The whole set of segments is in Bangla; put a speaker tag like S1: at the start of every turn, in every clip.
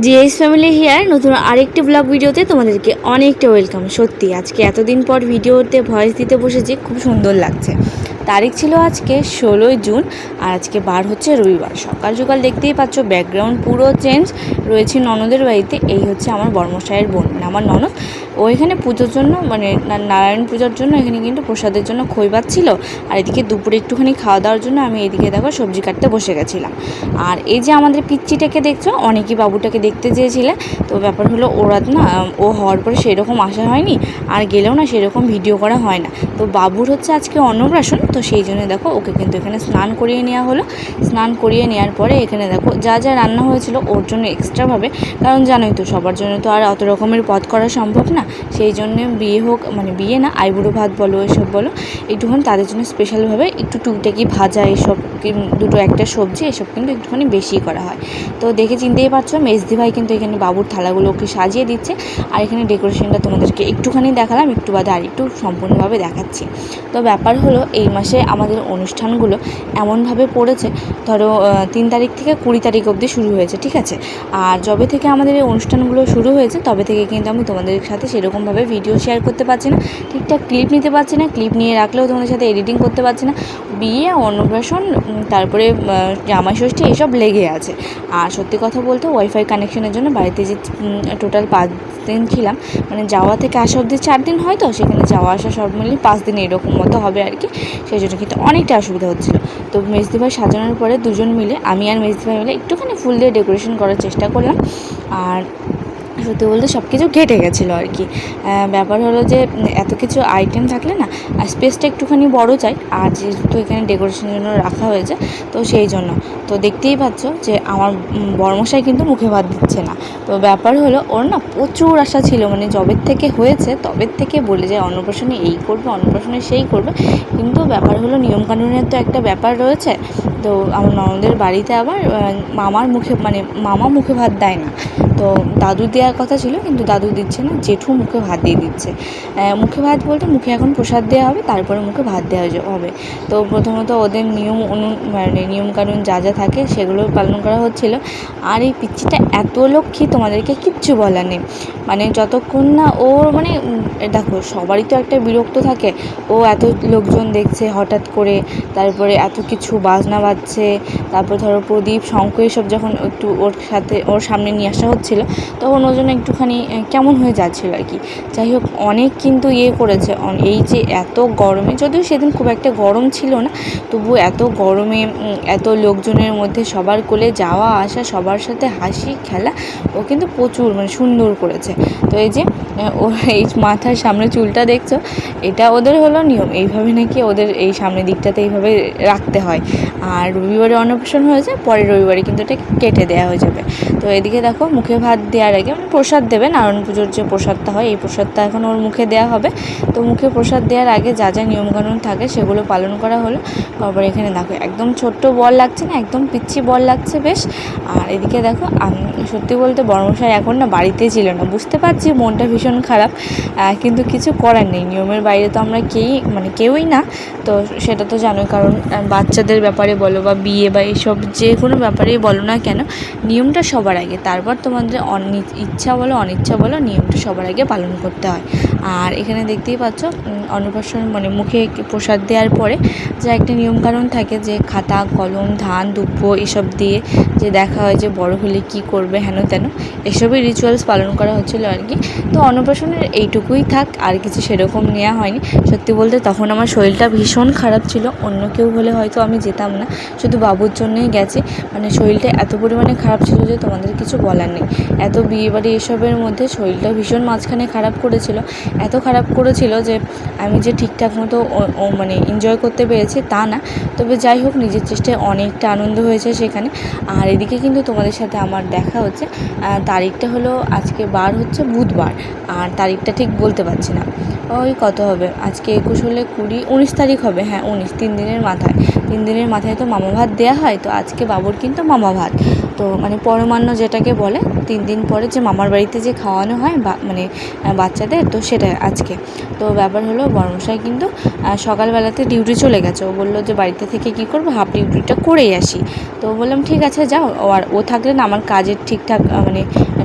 S1: জিএস ফ্যামিলি হিয়ার নতুন আরেকটি ব্লগ ভিডিওতে তোমাদেরকে অনেকটা ওয়েলকাম সত্যি, আজকে এতদিন পর ভিডিওতে ভয়েস দিতে বসেছি, খুব সুন্দর লাগছে। তারিখ ছিল আজকে ষোলোই জুন, আর আজকে বার হচ্ছে রবিবার। সকাল সকাল দেখতেই পাচ্ছ ব্যাকগ্রাউন্ড পুরো চেঞ্জ রয়েছে ননদের বাড়িতে, এই হচ্ছে আমার বর্মশায়ের বোন মানে আমার ননদ। ও এখানে পুজোর জন্য মানে নারায়ণ পূজার জন্য এখানে কিন্তু প্রসাদের জন্য খই ছিল। আর এদিকে দুপুরে একটুখানি খাওয়া দাওয়ার জন্য আমি এদিকে দেখো সবজি কাটতে বসে গেছিলাম। আর এই যে আমাদের পিচ্চিটাকে দেখছ, অনেকেই বাবুটাকে দেখতে চেয়েছিলে। তো ব্যাপার হলো ওরা না, ও হওয়ার পরে সেরকম আসা হয়নি, আর গেলেও না সেরকম ভিডিও করা হয় না। তো বাবুর হচ্ছে আজকে অন্নপ্রাশন, তো সেই জন্য দেখো ওকে কিন্তু এখানে স্নান করিয়ে নেওয়া হলো। স্নান করিয়ে নেওয়ার পরে এখানে দেখো যা যা রান্না হয়েছিল ওর জন্য এক্সট্রাভাবে কারণ জানোই তো সবার জন্য তো আর অত রকমের পথ করা সম্ভব না। সেই জন্য বিয়ে হোক মানে বিয়ে না, আইবুড়ো ভাত বলো, এসব বলো, একটুখানি তাদের জন্য স্পেশালভাবে একটু টুকটাকি ভাজা এসব দুটো একটা সবজি, এসব কিন্তু একটুখানি বেশি করা হয়। তো দেখে চিনতেই পারছ, মেজদি ভাই কিন্তু এখানে বাবুর থালাগুলোকে সাজিয়ে দিচ্ছে। আর এখানে ডেকোরেশনটা তোমাদেরকে একটুখানি দেখালাম, একটু বাদে আর একটু সম্পূর্ণভাবে দেখাচ্ছি। তো ব্যাপার হলো, এই মাসে আমাদের অনুষ্ঠানগুলো এমনভাবে পড়েছে, ধরো তিন তারিখ থেকে কুড়ি তারিখ অবধি শুরু হয়েছে, ঠিক আছে? আর যবে থেকে আমাদের এই অনুষ্ঠানগুলো শুরু হয়েছে, তবে থেকে কিন্তু আমি তোমাদের সাথে সেরকমভাবে ভিডিও শেয়ার করতে পারছি না। ঠিকঠাক ক্লিপ নিতে পারছি না ক্লিপ নিয়ে রাখলেও তোমাদের সাথে এডিটিং করতে পারছি না। বিয়ে, অন্নপ্রাশন তারপরে জামাই ষষ্ঠী এইসব লেগে আছে। আর সত্যি কথা বলতে ওয়াইফাই কানেকশনের জন্য বাড়িতে যে টোটাল পাঁচ দিন ছিলাম মানে যাওয়া থেকে আসা অবধি চার দিন হয় তো, সেখানে যাওয়া আসা সব মিলিয়ে পাঁচ দিন এরকম মতো হবে আর কি। সেই জন্য কিন্তু অনেকটা অসুবিধা হচ্ছিল। তো মেজদি ভাই সাজানোর পরে দুজন মিলে, আমি আর মেজদি ভাই মিলে একটুখানি ফুল দিয়ে ডেকোরেশন করার চেষ্টা করলাম। আর সত্যি বলতে সব কিছু ঘেটে গেছিল আর কি। ব্যাপার হলো যে, এত কিছু আইটেম থাকলে না, আর স্পেসটা একটুখানি বড় চাই, আর যেহেতু এখানে ডেকোরেশনের জন্য রাখা হয়েছে, তো সেই জন্য। তো দেখতেই পাচ্ছ যে, আমার বর্মশাই কিন্তু মুখে ভাত দিচ্ছে না। তো ব্যাপার হলো, ওর না প্রচুর আশা ছিল মানে জবের থেকে হয়েছে, তবের থেকে বলে যে, অন্নপ্রাশনে এই করবে, অন্নপ্রাশনে সেই করবে। কিন্তু ব্যাপার হলো, নিয়মকানুনের তো একটা ব্যাপার রয়েছে তো আমার ননদের বাড়িতে আবার মামার মুখে মানে মামা মুখে ভাত দেয় না। তো দাদু দেওয়ার কথা ছিল, কিন্তু দাদু দিচ্ছে না, জেঠু মুখে ভাত দিয়ে দিচ্ছে। মুখে ভাত বলতে মুখে এখন প্রসাদ দেওয়া হবে, তারপরে মুখে ভাত দেওয়া হবে। তো প্রথমত ওদের নিয়ম অনু মানে নিয়মকানুন যা যা থাকে, সেগুলো পালন করা হচ্ছিল। আর এই পিচ্চিটা এত লক্ষ্মী, তোমাদেরকে কিচ্ছু বলার নেই। মানে যতক্ষণ না ওর মানে দেখো, সবারই তো একটা বিরক্ত থাকে। ও এত লোকজন দেখছে হঠাৎ করে, তারপরে এত কিছু বাজনা বাজছে তারপর ধরো প্রদীপ, শঙ্খ এসব যখন একটু ওর সাথে, ওর সামনে নিয়ে আসা হচ্ছিল, তখন ওর জন্য একটুখানি কেমন হয়ে যাচ্ছিল আর কি। যাই হোক, অনেক কিন্তু ইয়ে করেছে। এই যে এত গরমে, যদিও সেদিন খুব একটা গরম ছিল না, তবু এত গরমে এত লোকজনের মধ্যে সবার কোলে যাওয়া, আসা, সবার সাথে হাসি, খেলা, ও কিন্তু প্রচুর মানে সুন্দর করেছে। তো এই যে ও এই মাথার সামনে চুলটা দেখছ, এটা ওদের হলো নিয়ম। এইভাবে নাকি ওদের এই সামনের দিকটাতে এইভাবে রাখতে হয়। আর রবিবারে অন্নপ্রাশন হয়েছে পরের রবিবারে কিন্তু এটা কেটে দেওয়া হয়ে যাবে। তো এদিকে দেখো, মুখে ভাত দেওয়ার আগে মানে প্রসাদ দেবে নারায়ণ পুজোর যে প্রসাদটা হয়, এই প্রসাদটা এখন ওর মুখে দেওয়া হবে। তো মুখে প্রসাদ দেওয়ার আগে যা যা নিয়মকানুন থাকে সেগুলো পালন করা হলো। তারপর এখানে দেখো, একদম ছোট্ট বল লাগছে না, একদম পিচ্ছি বল লাগছে বেশ। আর এদিকে দেখো সত্যি বলতে বর্মশাই এখন না বাড়িতে ছিল না, বুঝতে পারছি মনটা ভীষণ খারাপ কিন্তু কিছু করার নেই। নিয়মের বাইরে তো আমরা কেউই মানে কেউই না, তো সেটা তো জানোই, কারণ বাচ্চাদের ব্যাপারে বলো বা বিয়ে বা এইসব যে কোনো ব্যাপারেই বলো না কেন, নিয়মটা সবার আগে। তারপর তোমাদের ইচ্ছা বলো, অনিচ্ছা বলো, নিয়মটা সবার আগে পালন করতে হয়। আর এখানে দেখতেই পাচ্ছ অন্নপ্রাশন মানে মুখে প্রসাদ দেওয়ার পরে যা একটা নিয়মকানুন থাকে যে খাতা, কলম, ধান দুব্য এসব দিয়ে যে দেখা হয় যে বড় হলে কি করবে হেন তেন, এসবই রিচুয়ালস পালন করা হচ্ছিল আর কি। তো অন্নপ্রাশনের এইটুকুই থাক, আর কিছু সেরকম নেওয়া হয়নি। সত্যি বলতে তখন আমার শরীরটা ভীষণ খারাপ ছিল, অন্য কেউ হলে হয়তো আমি যেতাম না। শুধু বাবুর জন্যই গেছি। মানে শরীরটা এত পরিমাণে খারাপ ছিল যে তোমাদের কিছু বলার নেই। এত বিয়েবাড়ি এসবের মধ্যে শরীরটা ভীষণ মাঝখানে খারাপ করেছিল। এত খারাপ করেছিল যে আমি যে ঠিকঠাক মতো মানে এনজয় করতে পেরেছি তা না। তবে যাই হোক, নিজের চেষ্টায় অনেকটা আনন্দ হয়েছে সেখানে। আর এদিকে কিন্তু তোমাদের সাথে আমার দেখা হচ্ছে। তারিখটা হলো আজকে বার হচ্ছে বুধবার। আর তারিখটা ঠিক বলতে পারছি না। ওই কত হবে? আজকে একুশ হলে কুড়ি, উনিশ তারিখ হবে। হ্যাঁ উনিশ। তিন দিনের মাথায়। তিন দিনের মাথায় তো মামা ভাত দেওয়া হয়, তো আজকে বাবুর কিন্তু মামা ভাত। তো মানে পরমান্ন যেটাকে বলে, তিন দিন পরে যে মামার বাড়িতে যে খাওয়ানো হয় মানে বাচ্চাদের, তো সেটা আজকে। তো ব্যাপার হলো, বর্মশাই কিন্তু সকালবেলাতে ডিউটি চলে গেছে। ও বলল যে বাড়িতে থেকে কি করব, হাফ ডিউটিটা করেই আসি। তো বললাম, ঠিক আছে, যাও। আর ও থাকলে না, আমার কাজের ঠিকঠাক মানে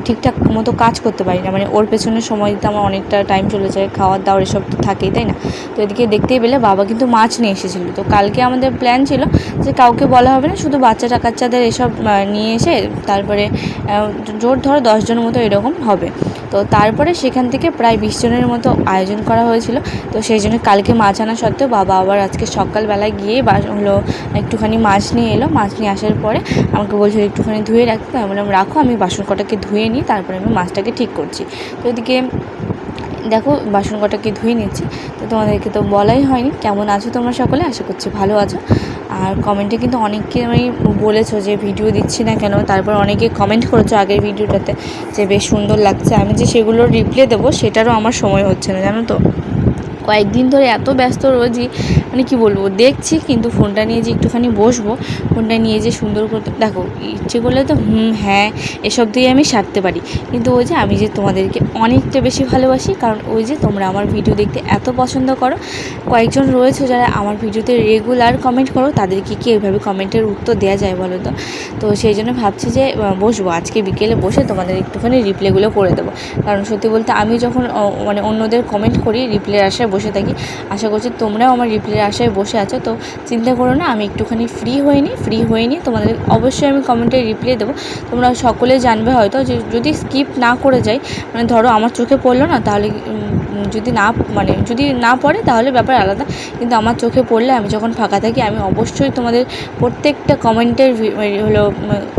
S1: ঠিকঠাক মতো কাজ করতে পারি না। মানে ওর পেছনে সময় দিতে আমার অনেকটা টাইম চলে যায়, খাওয়ার দাওয়ার এসব তো থাকেই, তাই না? তো এদিকে দেখতেই পেলে বাবা কিন্তু মাছ নিয়ে এসেছিল। তো কালকে আমাদের প্ল্যান ছিল যে কাউকে বলা হবে না, শুধু বাচ্চাটা কাচ্চাদের এসব নিয়ে এসে তারপরে জোর ধরো দশজন মতো এরকম হবে। তো তারপরে সেখান থেকে প্রায় বিশ জনের মতো আয়োজন করা হয়েছিল। তো সেই জন্য কালকে মাছ আনা সত্ত্বেও বাবা আবার আজকে সকালবেলায় গিয়ে বা, হলো একটুখানি মাছ নিয়ে এলো। মাছ নিয়ে আসার পরে আমাকে বলছিল একটুখানি ধুয়ে রাখতে আমি বললাম, রাখো, আমি বাসন কটাকে ধুয়ে নিই তারপরে আমি মাছটাকে ঠিক করছি। তো এদিকে দেখো বাসন কটাকে ধুয়ে নিচ্ছি। তো তোমাদেরকে তো বলাই হয়নি, কেমন আছো তোমরা সকলে? আশা করছি ভালো আছো। আর কমেন্টে কিন্তু অনেককে আমি বলেছ যে ভিডিও দিচ্ছি না কেন, তারপর অনেকে কমেন্ট করেছ আগের ভিডিওটাতে যে বেশ সুন্দর লাগছে। আমি যে সেগুলোর রিপ্লাই দেবো, সেটারও আমার সময় হচ্ছে না, জানো তো? কয়েকদিন ধরে এত ব্যস্ত রয়েছি মানে কি বলব, দেখছি, কিন্তু ফোনটা নিয়ে যে একটুখানি বসবো, ফোনটা নিয়ে যে সুন্দর করতে দেখো, ইচ্ছে করলে তো হুম হ্যাঁ এসব দিয়ে আমি সারতে পারি। কিন্তু ওই যে আমি যে তোমাদেরকে অনেকটা বেশি ভালোবাসি, কারণ ওই যে তোমরা আমার ভিডিও দেখতে এত পছন্দ করো, কয়েকজন রয়েছে যারা আমার ভিডিওতে রেগুলার কমেন্ট করো, তাদেরকে কি এভাবে কমেন্টের উত্তর দেওয়া যায় বলো তো? তো সেই জন্য ভাবছি যে বসবো, আজকে বিকেলে বসে তোমাদের একটুখানি রিপ্লাইগুলো করে দেবো। কারণ সত্যি বলতে আমি যখন মানে অন্যদের কমেন্ট করি রিপ্লাইয়ের আশায় বসে থাকি। আশা করছি তোমরাও আমার রিপ্লাইয়ের আশায় বসে আছো। তো চিন্তা করো না, আমি একটুখানি ফ্রি নিই ফ্রি নিই তোমাদের অবশ্যই আমি কমেন্টে রিপ্লাই দেবো। তোমরা সকলে জানবে হয়তো যে যদি স্কিপ না করে যাই মানে ধরো আমার চোখে পড়ল না, তাহলে যদি না মানে যদি না পড়ে তাহলে ব্যাপার আলাদা। কিন্তু আমার চোখে পড়লে আমি যখন ফাঁকা থাকি, আমি অবশ্যই তোমাদের প্রত্যেকটা কমেন্টের হলো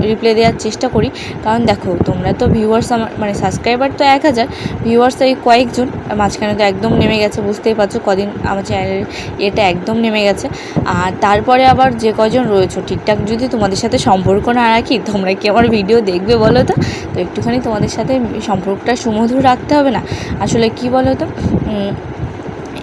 S1: রিপ্লাই দেওয়ার চেষ্টা করি। কারণ দেখো, তোমরা তো ভিউয়ার্স আমার মানে সাবস্ক্রাইবার তো এক হাজার ভিউয়ার্স এই কয়েকজন মাঝখানে তো একদম নেমে গেছে, বুঝতেই পারছ কদিন আমার চ্যানেলের এটা একদম নেমে গেছে। আর তারপরে আবার যে কজন রয়েছে, ঠিকঠাক যদি তোমাদের সাথে সম্পর্ক না রাখি, তোমরা কি আমার ভিডিও দেখবে বলো তো? তো একটুখানি তোমাদের সাথে সম্পর্কটা সুমধুর রাখতে হবে না। আসলে কি বলো তো? 嗯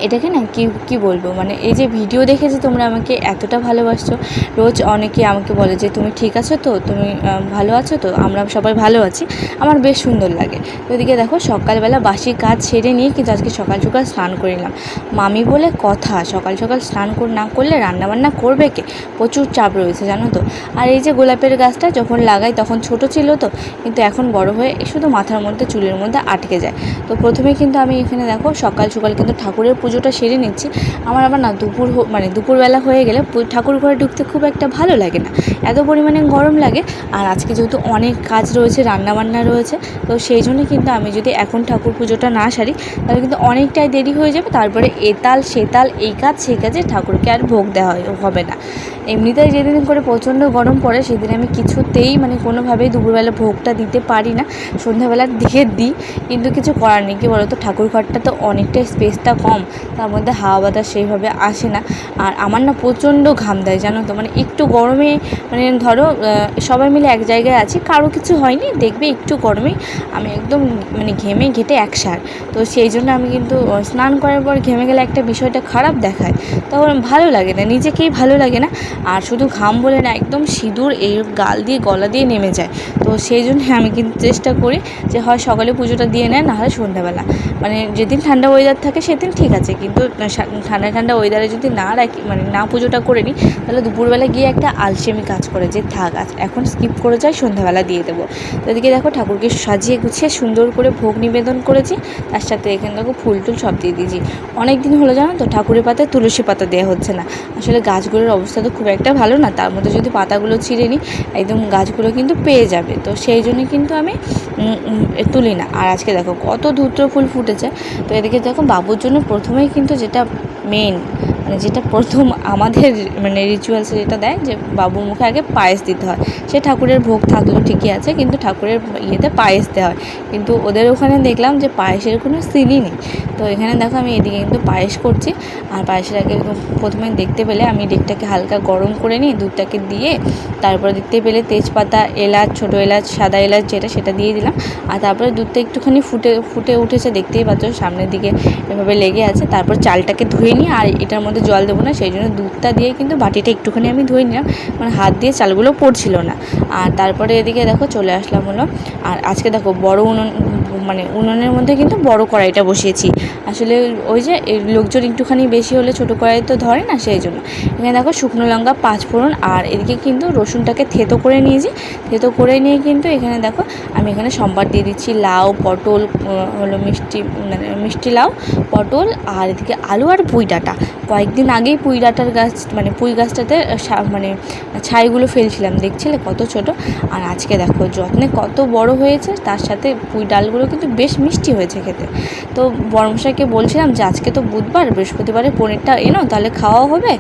S1: এটাকে না কি কি বলব? মানে এই যে ভিডিও দেখে যে তোমরা আমাকে এতটা ভালোবাসছো, রোজ অনেকে আমাকে বলে যে, তুমি ঠিক আছো তো? তুমি ভালো আছো তো? আমরা সবাই ভালো আছি। আমার বেশ সুন্দর লাগে। তো এদিকে দেখো, সকালবেলা বাসি কাজ সেরে নিয়ে কিন্তু আজকে সকাল সকাল স্নান করে নিলাম। মামি বলে, কথা, সকাল সকাল স্নান না করলে রান্নাবান্না করবে কে? প্রচুর চাপ রয়েছে, জানো তো? আর এই যে গোলাপের গাছটা যখন লাগাই, তখন ছোট ছিল তো, কিন্তু এখন বড় হয়ে শুধু মাথার মধ্যে, চুলের মধ্যে আটকে যায়। তো প্রথমে কিন্তু আমি এখানে দেখো, সকাল সকাল কিন্তু ঠাকুরের পুজোটা সেরে নিচ্ছি। আমার আবার না দুপুর মানে দুপুরবেলা হয়ে গেলে ঠাকুর ঘরে ঢুকতে খুব একটা ভালো লাগে না। এত পরিমাণে গরম লাগে। আর আজকে যেহেতু অনেক কাজ রয়েছে, রান্নাবান্না রয়েছে, তো সেই জন্য কিন্তু আমি যদি এখন ঠাকুর পুজোটা না সারি, তাহলে কিন্তু অনেকটাই দেরি হয়ে যাবে। তারপরে এতাল, সেতাল, এই কাজ, সেই কাজে ঠাকুরকে আর ভোগ দেওয়া হবে না। এমনিতেই যেদিন করে প্রচণ্ড গরম পড়ে, সেদিন আমি কিছুতেই মানে কোনোভাবেই দুপুরবেলা ভোগটা দিতে পারি না। সন্ধ্যাবেলার দিকে দিই, কিন্তু কিছু করার নেই। কি বলতো, ঠাকুর ঘরটা তো অনেকটাই স্পেসটা কম, তার মধ্যে হাওয়া বাতাস সেইভাবে আসে না। আর আমার না প্রচণ্ড ঘাম দেয়, জানো তো? মানে একটু গরমে মানে ধরো সবাই মিলে এক জায়গায় আছি, কারও কিছু হয়নি, দেখবে একটু গরমে, আমি একদম মানে ঘেমে ঘেটে একসার তো সেই জন্য আমি কিন্তু স্নান করার পর ঘেমে গেলে একটা বিষয়টা খারাপ দেখায়। তখন ভালো লাগে না, নিজেকেই ভালো লাগে না। আর শুধু ঘাম বলে না, একদম সিঁদুর এই গাল দিয়ে, গলা দিয়ে নেমে যায়। তো সেই জন্যে আমি কিন্তু চেষ্টা করি যে হয় সকালে পুজোটা দিয়ে নেয়, নাহলে সন্ধ্যাবেলা। মানে যেদিন ঠান্ডা ওয়েদার থাকে সেদিন ঠিক আছে, কিন্তু ঠান্ডা ঠান্ডা ওয়েদারে যদি না রাখি মানে না পুজোটা করে নিই, তাহলে দুপুরবেলা গিয়ে একটা আলসেমি কাজ করে যে, থাক এখন স্কিপ করে যাই, সন্ধ্যাবেলা দিয়ে দেবো। তো এদিকে দেখো ঠাকুরকে সাজিয়ে গুছিয়ে সুন্দর করে ভোগ নিবেদন করেছি, তার সাথে এখানে দেখো ফুল টুল সব দিয়ে দিয়েছি। অনেক দিন হলো জানো তো, ঠাকুরের পাতায় তুলসী পাতা দেওয়া হচ্ছে না। আসলে গাছগুলোর অবস্থা তো খুব একটা ভালো না, তার মধ্যে যদি পাতাগুলো ছিঁড়ে নিই, একদম গাছগুলো কিন্তু পেয়ে যাবে। তো সেই জন্য কিন্তু আমি তুলি না। আর আজকে দেখো কত ধূত্র ফুল ফুটেছে। তো এদিকে দেখো বাবুর জন্য প্রথমেই কিন্তু যেটা মেন মানে যেটা প্রথম আমাদের মানে রিচুয়ালসে যেটা দেয় যে বাবুর মুখে আগে পায়েস দিতে হয়। সে ঠাকুরের ভোগ থাকলেও ঠিকই আছে, কিন্তু ঠাকুরের ইয়েতে পায়েস দেওয়া হয়। কিন্তু ওদের ওখানে দেখলাম যে পায়েসের কোনো সিনই নেই। তো এখানে দেখো আমি এদিকে কিন্তু পায়েস করছি। আর পায়েসের আগে প্রথমে দেখতে পেলে আমি ডেকটাকে হালকা গরম করে নিই দুধটাকে দিয়ে তারপরে দেখতে পেলে তেজপাতা, এলাচ, ছোটো এলাচ, সাদা এলাচ যেটা সেটা দিয়ে দিলাম। আর তারপরে দুধটা একটুখানি ফুটে ফুটে উঠেছে, দেখতেই পাচ্ছ সামনের দিকে এভাবে লেগে আছে। তারপর চালটাকে ধুয়ে নিই আর এটার মধ্যে মধ্যে জল দেবো না, সেই জন্য দুধটা দিয়ে কিন্তু বাটিটা একটুখানি আমি ধুয়ে নিলাম। মানে হাত দিয়ে চালগুলো পড়ছিল না। আর তারপরে এদিকে দেখো চলে আসলাম হলো। আর আজকে দেখো বড় উনুন মানে উনুনের মধ্যে কিন্তু বড় কড়াইটা বসিয়েছি। আসলে ওই যে লোকজন একটুখানি বেশি হলে ছোটো কড়াই তো ধরে না, সেই জন্য। এখানে দেখো শুকনো লঙ্কা পাঁচ ফোড়ন আর এদিকে কিন্তু রসুনটাকে থেতো করে নিয়েছি। থেতো করে নিয়ে কিন্তু এখানে দেখো আমি এখানে সম্বার দিয়ে দিচ্ছি, লাউ, পটল হলো মিষ্টি মানে মিষ্টি লাউ, পটল আর এদিকে আলু আর পুঁই ডাঁটা। কয়েকদিন আগেই পুঁই ডাঁটার গাছ মানে পুঁই গাছটাতে মানে ছাইগুলো ফেলছিলাম, দেখছিলে কত ছোট? আর আজকে দেখো যত্নে কত বড় হয়েছে, তার সাথে পুঁই ডালগুলো কিন্তু বেশ মিষ্টি হয়েছে খেতে। তো বর্মশাইকে বলছিলাম যে, আজকে তো বুধবার, বৃহস্পতিবারে পনিরটা এনো, তাহলে খাওয়া হবে।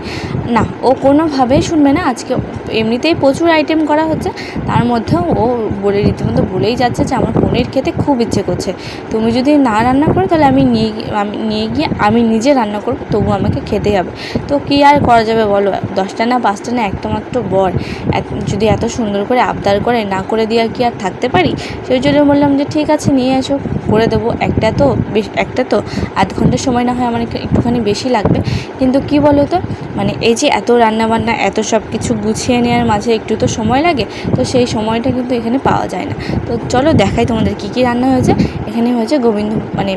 S1: না, ও কোনোভাবেই শুনবে না, আজকে এমনিতেই প্রচুর আইটেম করা হচ্ছে, তার মধ্যেও ও বলে, রীতিমতো বলেই যাচ্ছে যে, আমার পনির খেতে খুব ইচ্ছে করছে। তুমি যদি না রান্না করো, তাহলে আমি নিয়ে আমি নিয়ে গিয়ে আমি নিজে রান্না করব তবু আমাকে খেতে হবে। তো কী আর করা যাবে বলো? দশটা না পাঁচটা না একটা মাত্র বর। যদি এত সুন্দর করে আবদার করে না করে দিয়ে কি আর থাকতে পারি? সেই জন্য বললাম যে ঠিক আছে, নিয়ে এসো, করে দেবো। একটা তো বেশ, একটা তো আধ ঘণ্টার সময় না হয় আমার একটুখানি বেশি লাগবে। কিন্তু কি বলো তো মানে এই যে এত রান্নাবান্না, এত সব কিছু গুছিয়ে নেওয়ার মাঝে একটু তো সময় লাগে, তো সেই সময়টা কিন্তু এখানে পাওয়া যায় না। তো চলো দেখাই তোমাদের কী কী রান্না হয়েছে? এখানে হয়েছে গোবিন্দ মানে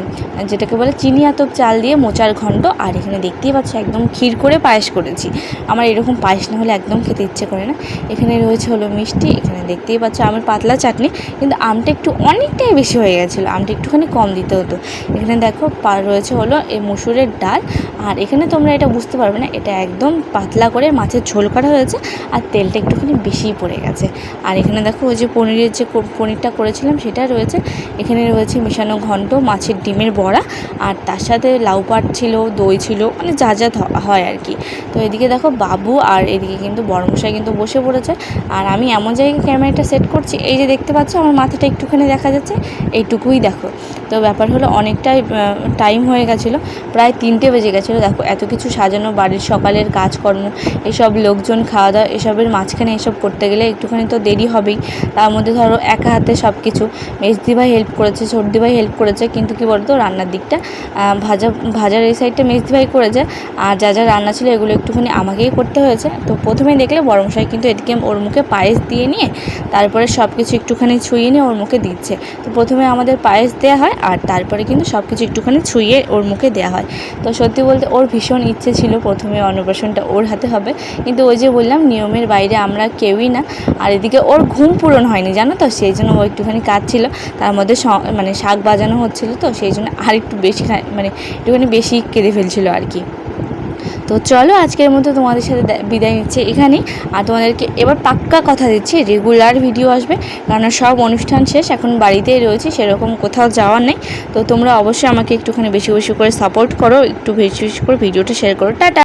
S1: যেটাকে বলে চিনি আতপ চাল দিয়ে মোচার ঘন্ট আর এখানে দেখতেই পাচ্ছ, একদম ক্ষীর করে পায়েস করেছি। আমার এরকম পায়েস না হলে একদম খেতে ইচ্ছে করে না। এখানে রয়েছে হলো মিষ্টি, এখানে দেখতেই পাচ্ছ আমার পাতলা চাটনি। কিন্তু আমটা একটু অনেকটাই বেশি হয়ে গেছিল, আমটা একটুখানি কম দিতে হতো। এখানে দেখো রয়েছে হলো এই মুসুরের ডাল। আর এখানে তোমরা এটা বুঝতে পারবে না, এটা একদম পাতলা করে মাছের ঝোল করা হয়েছে। আর তেলটা একটুখানি বেশিই পড়ে গেছে। আর এখানে দেখো, ওই যে পনিরের যে পনিরটা করেছিলাম, সেটা রয়েছে। এখানে রয়েছে মেশানো ঘন্ট, মাছের ডিমের বড়া, আর তার সাথে লাউ পাট ছিল, দই ছিল মানে যা যা হয় আর কি। তো এদিকে দেখো বাবু আর এদিকে কিন্তু বড়মশাই কিন্তু বসে পড়েছে। আর আমি এমন জায়গায় ক্যামেরাটা সেট করছি, এই যে দেখতে পাচ্ছ আমার মাথাটা একটুখানি দেখা যাচ্ছে, এইটুকুই দেখো। তো ব্যাপার হলো অনেকটাই টাইম হয়ে গেছিল, প্রায় তিনটে বেজে গেছিল। দেখো এত কিছু সাজানো, বাড়ির সকালের কাজকর্ম, এসব লোকজন খাওয়া দাওয়া, এসবের মাঝখানে এসব করতে গেলে একটুখানি তো দেরি হবেই। তার মধ্যে ধরো একা হাতে সব কিছু মেজদি ভাই হেল্প করেছে, সর্দি ভাই হেল্প করেছে, কিন্তু কি বলতো, রান্নার দিকটা ভাজা, ভাজার এই সাইডটা মেজদি ভাই করেছে, আর যা যা রান্না ছিল এগুলো একটুখানি আমাকেই করতে হয়েছে। তো প্রথমে দেখলে বড় মশাই কিন্তু এদিকে ওর মুখে পায়েস দিয়ে নিয়ে, তারপরে সব কিছু একটুখানি ছুঁয়ে নিয়ে ওর মুখে দিচ্ছে। তো প্রথমে আমাদের পায়েস দেওয়া হয়, আর তারপরে কিন্তু সব কিছু একটুখানি ছুঁয়ে ওর মুখে দেওয়া হয়। তো সত্যি বলতে ওর ভীষণ ইচ্ছে ছিল প্রথমে অন্নপ্রাশনটা ওর হাতে হবে, কিন্তু ওই যে বললাম, নিয়মের বাইরে আমরা কেউই না। আর এদিকে ওর ঘুম পূরণ হয়নি, জানো তো? সেই জন্য ও একটুখানি কাজ ছিল তার মধ্যে মানে শাক বাজানো হচ্ছিল তো, সেই জন্য আর একটু বেশি মানে একটুখানি বেশি কেঁদে ফেলছিল আর কি। তো চলো আজকের মতো তোমাদের সাথে বিদায় নিচ্ছে এখানেই। আর তোমাদেরকে এবার পাক্কা কথা দিচ্ছি রেগুলার ভিডিও আসবে কারণ সব অনুষ্ঠান শেষ, এখন বাড়িতেই রয়েছি, সেরকম কোথাও যাওয়ার নেই। তো তোমরা অবশ্যই আমাকে একটুখানি বেশি বেশি করে সাপোর্ট করো, একটু বেশি বেশি করে ভিডিওটা শেয়ার করো। টাটা!